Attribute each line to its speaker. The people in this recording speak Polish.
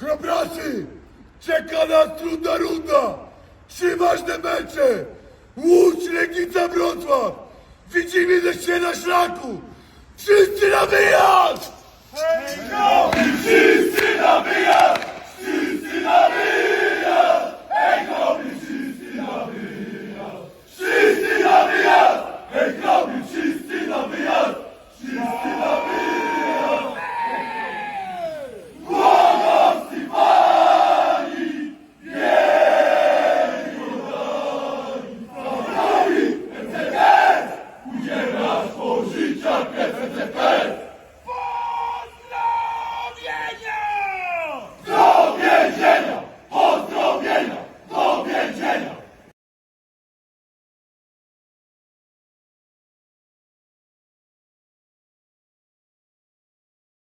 Speaker 1: Chłopacy, czeka nas trudna runda. Trzy ważne mecze. Łódź, Legnica, Wrocław. Widzimy się na szlaku. Wszyscy na wyjazd!